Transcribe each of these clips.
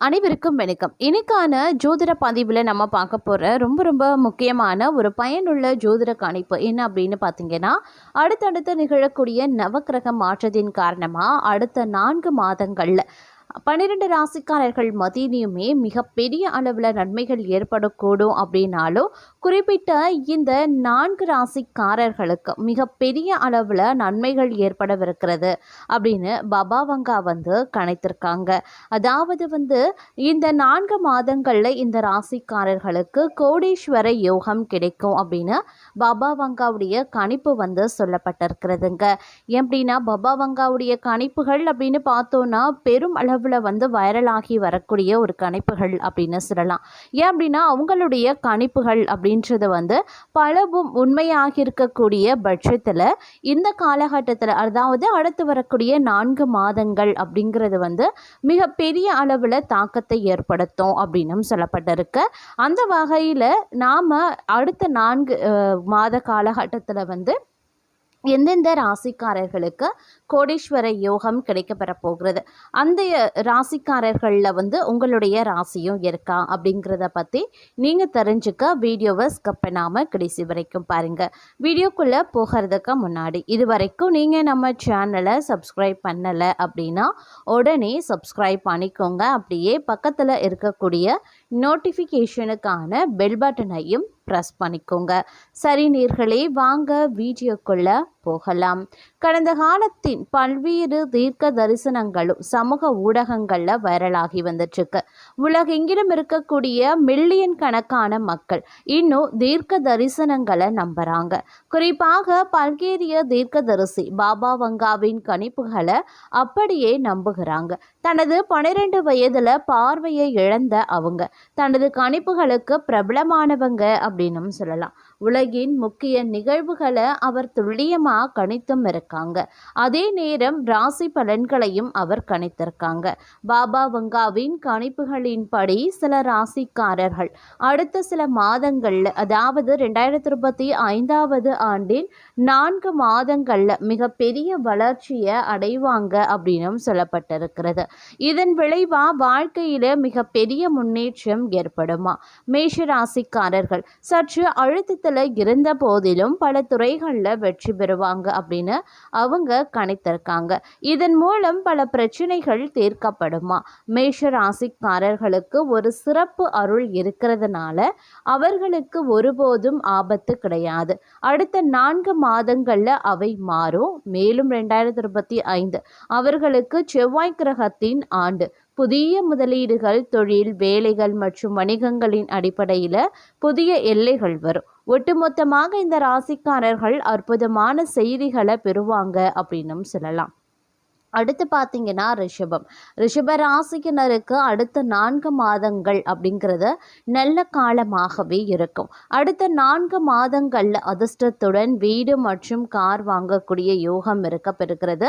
அனைவருக்கும் வணக்கம். இன்னைக்கான ஜோதிட பதிவில் நம்ம பார்க்க போகிற ரொம்ப ரொம்ப முக்கியமான ஒரு பயனுள்ள ஜோதிட கணிப்பு என்ன அப்படின்னு பார்த்தீங்கன்னா அடுத்தடுத்து நிகழக்கூடிய நவக்கிரக மாற்றத்தின் காரணமாக அடுத்த நான்கு மாதங்களில் பன்னிரெண்டு ராசிக்காரர்கள் மத்தியிலையுமே மிகப்பெரிய அளவில் நன்மைகள் ஏற்படக்கூடும் அப்படின்னாலும் குறிப்பிட்ட இந்த நான்கு ராசிக்காரர்களுக்கு மிகப்பெரிய அளவில் நன்மைகள் ஏற்படவிருக்கிறது அப்படின்னு பபாவங்கா வந்து கணித்திருக்காங்க. அதாவது வந்து இந்த நான்கு மாதங்களில் இந்த ராசிக்காரர்களுக்கு கோடீஸ்வர யோகம் கிடைக்கும் அப்படின்னு பபாவங்காவுடைய கணிப்பு வந்து சொல்லப்பட்டிருக்கிறதுங்க. எப்படின்னா பபாவங்காவுடைய கணிப்புகள் அப்படின்னு பார்த்தோன்னா பெரும் அளவு அளவில் வந்து வைரலாகி வரக்கூடிய ஒரு கணிப்புகள் அப்படின்னு சொல்லலாம். ஏன் அப்படின்னா அவங்களுடைய கணிப்புகள் அப்படின்றது வந்து பலவும் உண்மையாக இருக்கக்கூடிய பட்சத்தில் இந்த காலகட்டத்தில் அதாவது அடுத்து வரக்கூடிய நான்கு மாதங்கள் அப்படிங்கிறது வந்து மிகப்பெரிய அளவில் தாக்கத்தை ஏற்படுத்தும் அப்படின்னும் சொல்லப்பட்டிருக்கு. அந்த வகையில் நாம் அடுத்த நான்கு மாத காலகட்டத்தில் வந்து எந்தெந்த ராசிக்காரர்களுக்கு கோடீஸ்வர யோகம் கிடைக்கப்பெற போகிறது. அந்த ராசிக்காரர்களில் வந்து உங்களுடைய ராசியும் இருக்கா அப்படிங்கிறத பற்றி நீங்கள் தெரிஞ்சுக்க வீடியோவை ஸ்கப் பண்ணாமல் கடைசி வரைக்கும் பாருங்கள் வீடியோக்குள்ளே போகிறதுக்கு முன்னாடி இது வரைக்கும் நீங்கள் நம்ம சேனலை சப்ஸ்கிரைப் பண்ணலை அப்படின்னா உடனே சப்ஸ்கிரைப் பண்ணிக்கோங்க. அப்படியே பக்கத்தில் இருக்கக்கூடிய நோட்டிஃபிகேஷனுக்கான பெல் பட்டனையும் ப்ரெஸ் பண்ணிக்கோங்க. சரி நீர்களே வாங்க வீடியோக்குள்ளே போகலாம். கடந்த காலத்தின் பல்வேறு தீர்க்க தரிசனங்களும் சமூக ஊடகங்களில் வைரலாகி வந்துட்டுருக்கு. உலகெங்கிலும் இருக்கக்கூடிய மில்லியன் கணக்கான மக்கள் இன்னும் தீர்க்க தரிசனங்களை நம்புகிறாங்க குறிப்பாக பல்கேரிய தீர்க்கதரிசி பாபா வங்காவின் கணிப்புகளை அப்படியே நம்புகிறாங்க. தனது பன்னிரெண்டு வயதில் பார்வையை இழந்த அவங்க. தனது கணிப்புகளுக்கு பிரபலமானவங்க அப்படின்னும் சொல்லலாம். உலகின் முக்கிய நிகழ்வுகளை அவர் துல்லியமாக கணித்தும் இருக்காங்க. அதே நேரம் ராசி பலன்களையும் அவர் கணித்திருக்காங்க. பாபா வங்காவின் கணிப்புகளின்படி சில ராசிக்காரர்கள் அடுத்த சில மாதங்களில் அதாவது ரெண்டாயிரத்தி இருபத்தி ஐந்தாவது ஆண்டின் நான்கு மாதங்களில் மிகப்பெரிய வளர்ச்சியை அடைவாங்க அப்படின்னும் சொல்லப்பட்டிருக்கிறது. இதன் விளைவா வாழ்க்கையில மிகப்பெரிய முன்னேற்றம் ஏற்படுமா? மேஷ ராசிக்காரர்கள் சற்று அழுத்தத்தில் இருந்த போதிலும் பல துறைகளில் வெற்றி பெறுவாங்க அப்படின்னு அவங்க கணித்திருக்காங்க. இதன் மூலம் பல பிரச்சனைகள் தீர்க்கப்படுமா? மேஷ ராசிக்காரர்களுக்கு ஒரு சிறப்பு அருள் இருக்கிறதுனால அவர்களுக்கு ஒருபோதும் ஆபத்து கிடையாது. அடுத்த நான்கு மாதங்களில் அவை மாறும். மேலும் ரெண்டாயிரத்தி இருபத்தி ஐந்து அவர்களுக்கு செவ்வாய் கிரகத்தின் ஆண்டு. புதிய முதலீடுகள் தொழில் வேலைகள் மற்றும் வணிகங்களின் அடிப்படையில் புதிய எல்லைகள் வரும். ஒட்டுமொத்தமாக இந்த ராசிக்காரர்கள் அற்புதமான செய்திகளை பெறுவாங்க அப்படின்னும் சொல்லலாம். அடுத்து பார்த்தீங்கன்னா ரிஷபம். ரிஷப ராசியினருக்கு அடுத்த நான்கு மாதங்கள் அப்படிங்கிறது நல்ல காலமாகவே இருக்கும். அடுத்த நான்கு மாதங்களில் அதிர்ஷ்டத்துடன் வீடு மற்றும் கார் வாங்கக்கூடிய யோகம் இருக்க பெறுகிறது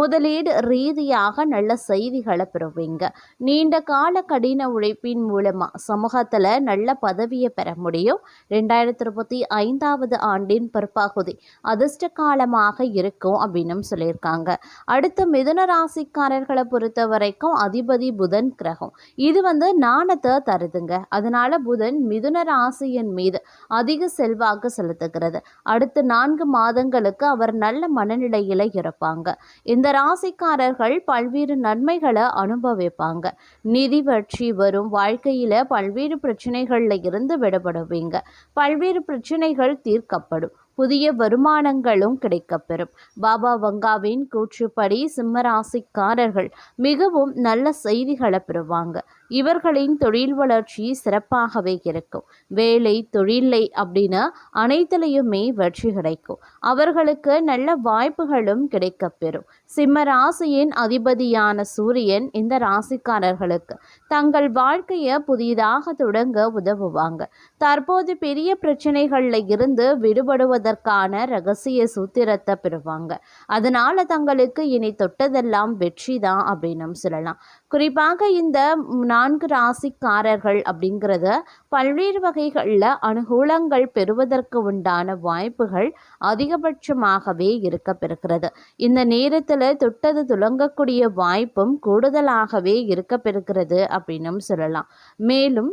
முதலீடு ரீதியாக நல்ல செய்திகளை பெறுவீங்க. நீண்ட கால கடின உழைப்பின் மூலமாக சமூகத்தில் நல்ல பதவியை பெற முடியும். ரெண்டாயிரத்தி இருபத்தி ஐந்தாவது ஆண்டின் பிற்பகுதி அதிர்ஷ்ட காலமாக இருக்கும் அப்படின்னும் சொல்லியிருக்காங்க. அடுத்த மிதுன ராசிக்காரர்களை பொறுத்த வரைக்கும் அதிபதி புதன் கிரகம். இது வந்து நாணத்தை தருதுங்க. அதனால புதன் மிதுன ராசியின் மீது அதிக செல்வாக்கு செலுத்துகிறது. அடுத்த நான்கு மாதங்களுக்கு அவர் நல்ல மனநிலையில இருப்பாங்க. இந்த ராசிக்காரர்கள் பல்வேறு நன்மைகளை அனுபவிப்பாங்க. நிதி பற்றி வரும். வாழ்க்கையில பல்வேறு பிரச்சனைகள்ல இருந்து விடுபடுவீங்க. பல்வேறு பிரச்சனைகள் தீர்க்கப்படும். புதிய வருமானங்களும் கிடைக்கப்பெறும். பாபா வங்காவின் கூற்றுப்படி சிம்மராசிக்காரர்கள் மிகவும் நல்ல செய்திகளை பெறுவாங்க. இவர்களின் தொழில் வளர்ச்சி சிறப்பாகவே இருக்கும். வேலை தொழிலை அப்படின்னு அனைத்துலேயுமே வெற்றி கிடைக்கும். அவர்களுக்கு நல்ல வாய்ப்புகளும் கிடைக்கப்பெறும் சிம்ம ராசியின் அதிபதியான சூரியன் இந்த ராசிக்காரர்களுக்கு தங்கள் வாழ்க்கையை புதிதாக தொடங்க உதவுவாங்க. தற்போது பெரிய பிரச்சனைகளில் இருந்து விடுபடுவதற்கான ரகசிய சூத்திரத்தை பெறுவாங்க. அதனால தங்களுக்கு இனி தொட்டதெல்லாம் வெற்றி தான் அப்படின்னு சொல்லலாம். குறிப்பாக இந்த நான்கு ராசிக்காரர்கள் அப்படிங்கிறத பல்வேறு வகைகளில் அனுகூலங்கள் பெறுவதற்கு உண்டான வாய்ப்புகள் அதிகபட்சமாகவே இருக்க பெறுகிறது இந்த நேரத்தில் தொட்டது துலங்கக்கூடிய வாய்ப்பும் கூடுதலாகவே இருக்க பெறுகிறது அப்படின்னும் சொல்லலாம். மேலும்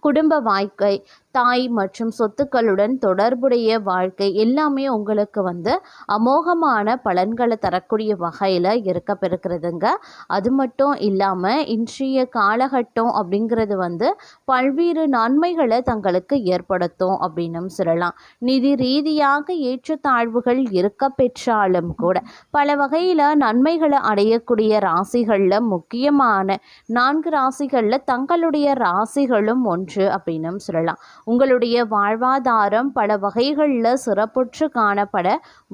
குடும்ப வாழ்க்கை தாய் மற்றும் சொத்துக்களுடன் தொடர்புடைய வாழ்க்கை எல்லாமே உங்களுக்கு வந்து அமோகமான பலன்களை தரக்கூடிய வகையில் இருக்க பெருக்கிறதுங்க. அது மட்டும் இல்லாமல் இன்றைய காலகட்டம் அப்படிங்கிறது வந்து பல்வேறு நன்மைகளை தங்களுக்கு ஏற்படுத்தும் அப்படின்னும் சொல்லலாம். நிதி ரீதியாக ஏற்றத்தாழ்வுகள் இருக்க பெற்றாலும் கூட பல வகையில் நன்மைகளை அடையக்கூடிய ராசிகளில் முக்கியமான நான்கு ராசிகளில் தங்களுடைய ராசிகளும் ஒன்று அப்படின்னும் சொல்லலாம். உங்களுடைய வாழ்வாதாரம் பல வகைகளில் சிறப்புற்று காணப்பட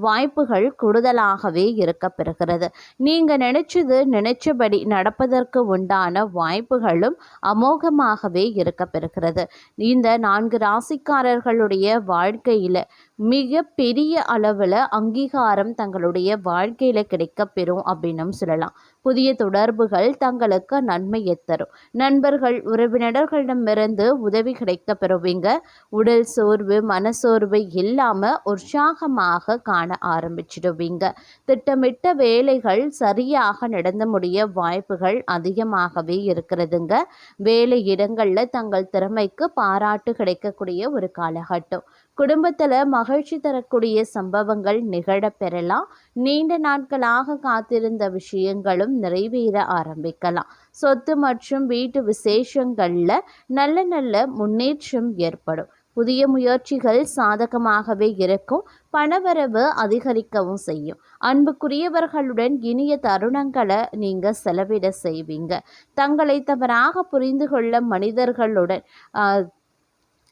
வாய்ப்புகள் கூடுதலாகவே இருக்க பெறுகிறது. நீங்கள் நினைச்சது நினைச்சபடி நடப்பதற்கு உண்டான வாய்ப்புகளும் அமோகமாகவே இருக்க பெறுகிறது. இந்த நான்கு ராசிக்காரர்களுடைய வாழ்க்கையில் மிக பெரிய அளவில் அங்கீகாரம் தங்களுடைய வாழ்க்கையில் கிடைக்க பெறும் அப்படின்னும் சொல்லலாம். புதிய தொடர்புகள் தங்களுக்கு நன்மையை தரும் நண்பர்கள் உறவினர்களிடமிருந்து உதவி கிடைக்க பெறுவீங்க. உடல் சோர்வு மனசோர்வு இல்லாமல் உற்சாகமாக காண ஆரம்பிச்சிடுவீங்க. திட்டமிட்ட வேலைகள் சரியாக நடந்து முடிய வாய்ப்புகள் அதிகமாகவே இருக்கிறதுங்க. வேலை இடங்களில் தங்கள் திறமைக்கு பாராட்டு கிடைக்கக்கூடிய ஒரு காலகட்டம். குடும்பத்தில் மகிழ்ச்சி தரக்கூடிய சம்பவங்கள் நிகழப்பெறலாம் நீண்ட நாட்களாக காத்திருந்த விஷயங்களும் நிறைவேற ஆரம்பிக்கலாம். சொத்து மற்றும் வீட்டு விசேஷங்களில் நல்ல நல்ல முன்னேற்றம் ஏற்படும். புதிய முயற்சிகள் சாதகமாகவே இருக்கும். பணவரவு அதிகரிக்கவும் செய்யும். அன்புக்குரியவர்களுடன் இனிய தருணங்களை நீங்கள் செலவிட செய்வீங்க. தங்களை தவறாக புரிந்து கொள்ள மனிதர்களுடன்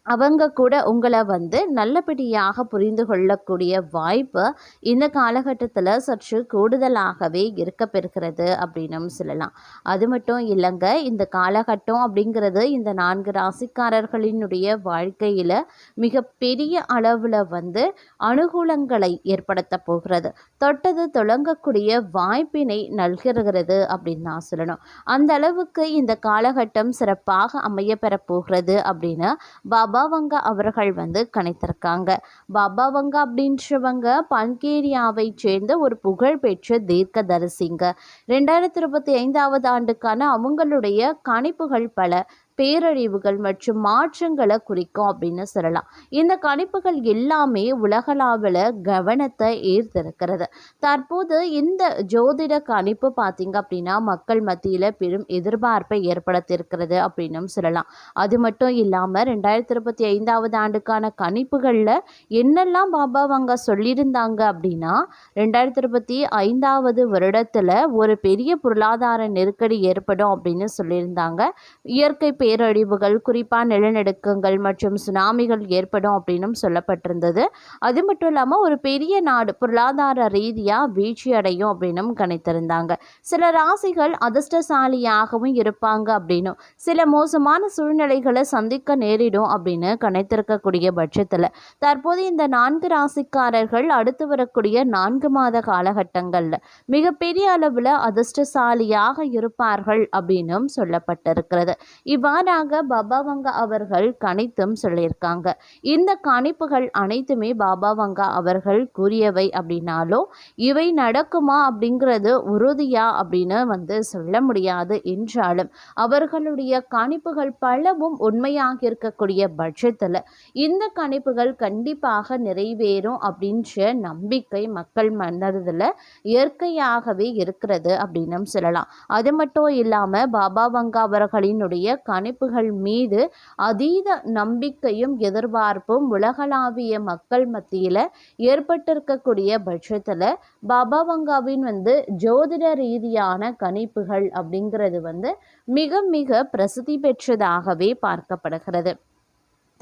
அவங்க கூட உங்களை வந்து நல்லபடியாக புரிந்து கொள்ளக்கூடிய வாய்ப்பு இந்த காலகட்டத்தில் சற்று கூடுதலாகவே இருக்க பெறுகிறது அப்படின்னும் சொல்லலாம். அது மட்டும் இல்லைங்க இந்த காலகட்டம் அப்படிங்கிறது இந்த நான்கு ராசிக்காரர்களினுடைய வாழ்க்கையில் மிகப்பெரிய அளவில் வந்து அனுகூலங்களை ஏற்படுத்த போகிறது. தொட்டது தொடங்கக்கூடிய வாய்ப்பினை நல்கிறது அப்படின்னு நான் சொல்லணும். அந்த அளவுக்கு இந்த காலகட்டம் சிறப்பாக அமைய பெறப்போகிறது அப்படின்னு பாபா பாபாவங்க அவர்கள் வந்து கணித்திருக்காங்க பாபாவங்க அப்படின்றவங்க பல்கேரியாவை சேர்ந்த ஒரு புகழ்பெற்ற தீர்க்கதரிசிங்க. ரெண்டாயிரத்தி இருபத்தி ஐந்தாவது ஆண்டுக்கான அவங்களுடைய கணிப்புகள் பல. பேரழிவுகள் மற்றும் மாற்றங்களை குறிக்கும் அப்படின்னு சொல்லலாம். இந்த கணிப்புகள் எல்லாமே உலகளாவில் கவனத்தை ஈர்த்திருக்கிறது. தற்போது இந்த ஜோதிட கணிப்பு பார்த்தீங்க அப்படின்னா மக்கள் மத்தியில் பெரும் எதிர்பார்ப்பை ஏற்படுத்தியிருக்கிறது அப்படின்னும் சொல்லலாம். அது மட்டும் இல்லாமல் ரெண்டாயிரத்தி இருபத்தி ஐந்தாவது ஆண்டுக்கான கணிப்புகளில் என்னெல்லாம் பாபா அவங்க சொல்லியிருந்தாங்க அப்படின்னா ரெண்டாயிரத்தி இருபத்தி ஐந்தாவது வருடத்தில் ஒரு பெரிய பொருளாதார நெருக்கடி ஏற்படும் அப்படின்னு சொல்லியிருந்தாங்க. இயற்கை பேரழிவுகள் குறிப்பாக நிலநடுக்கங்கள் மற்றும் சுனாமிகள் ஏற்படும் அப்படின்னும் சொல்லப்பட்டிருந்தது. அது மட்டும் இல்லாமல் ஒரு பெரிய நாடு பொருளாதார ரீதியாக வீழ்ச்சி அடையும் அப்படின்னும் கணித்திருந்தாங்க. சில ராசிகள் அதிர்ஷ்டசாலியாகவும் இருப்பாங்க அப்படின்னும் சில மோசமான சூழ்நிலைகளை சந்திக்க நேரிடும் அப்படின்னு கணித்திருக்கக்கூடிய பட்சத்தில். தற்போது இந்த நான்கு ராசிக்காரர்கள் அடுத்து வரக்கூடிய நான்கு மாத காலகட்டங்களில் மிகப்பெரிய அளவில் அதிர்ஷ்டசாலியாக இருப்பார்கள் அப்படின்னும் சொல்லப்பட்டிருக்கிறது. இவ்வ மாறாக பாபாவங்க அவர்கள் கணித்தும் சொல்லியிருக்காங்க. இந்த கணிப்புகள் அனைத்துமே பாபாவங்கா அவர்கள் கூறியவை அப்படின்னாலும் இவை நடக்குமா அப்படிங்கிறது உறுதியா அப்படின்னு வந்து சொல்ல முடியாது என்றாலும் அவர்களுடைய கணிப்புகள் பலவும் உண்மையாக இருக்கக்கூடிய பட்சத்தில் இந்த கணிப்புகள் கண்டிப்பாக நிறைவேறும் அப்படின்ற நம்பிக்கை மக்கள் மனதில் இயற்கையாகவே இருக்கிறது அப்படின்னு சொல்லலாம். அது மட்டும் இல்லாமல் பாபா வங்கா அவர்களினுடைய கணிப்புகள் மீது அதீத நம்பிக்கையும் எதிர்பார்ப்பும் உலகளாவிய மக்கள் மத்தியில் ஏற்பட்டிருக்கக்கூடிய பட்சத்தில் பாபா வங்காவின் வந்து ஜோதிட ரீதியான கணிப்புகள் அப்படிங்கிறது வந்து மிக மிக பிரசித்தி பெற்றதாகவே பார்க்கப்படுகிறது.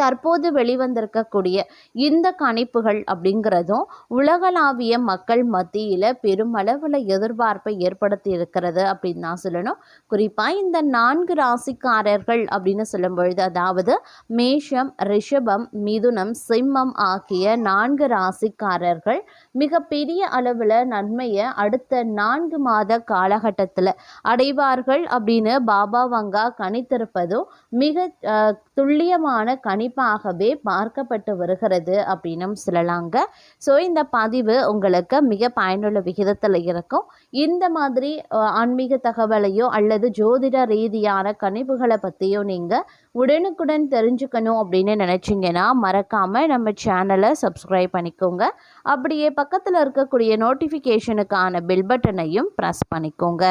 தற்போது வெளிவந்திருக்கக்கூடிய இந்த கணிப்புகள் அப்படிங்கிறதும் உலகளாவிய மக்கள் மத்தியில் பெருமளவில் எதிர்பார்ப்பை ஏற்படுத்தி இருக்கிறது அப்படின்னு தான் சொல்லணும். குறிப்பாக இந்த நான்கு ராசிக்காரர்கள் அப்படின்னு சொல்லும் பொழுது அதாவது மேஷம் ரிஷபம் மிதுனம் சிம்மம் ஆகிய நான்கு ராசிக்காரர்கள் மிகப்பெரிய அளவில் நன்மையை அடுத்த நான்கு மாத காலகட்டத்தில் அடைவார்கள் அப்படின்னு பாபா வங்கா கணித்திருப்பதும் மிக துல்லியமான கணி கணிப்பாகவே பார்க்கப்பட்டு வருகிறது அப்படின்னும் சொல்லலாங்க. ஸோ இந்த பதிவு உங்களுக்கு மிக பயனுள்ள விகிதத்தில் இருக்கும். இந்த மாதிரி ஆன்மீக தகவலையோ அல்லது ஜோதிட ரீதியான கணிப்புகளை பற்றியோ நீங்கள் உடனுக்குடன் தெரிஞ்சுக்கணும் அப்படின்னு நினச்சிங்கன்னா மறக்காமல் நம்ம சேனலை சப்ஸ்கிரைப் பண்ணிக்கோங்க. அப்படியே பக்கத்தில் இருக்கக்கூடிய நோட்டிஃபிகேஷனுக்கான பில் பட்டனையும் ப்ரெஸ் பண்ணிக்கோங்க.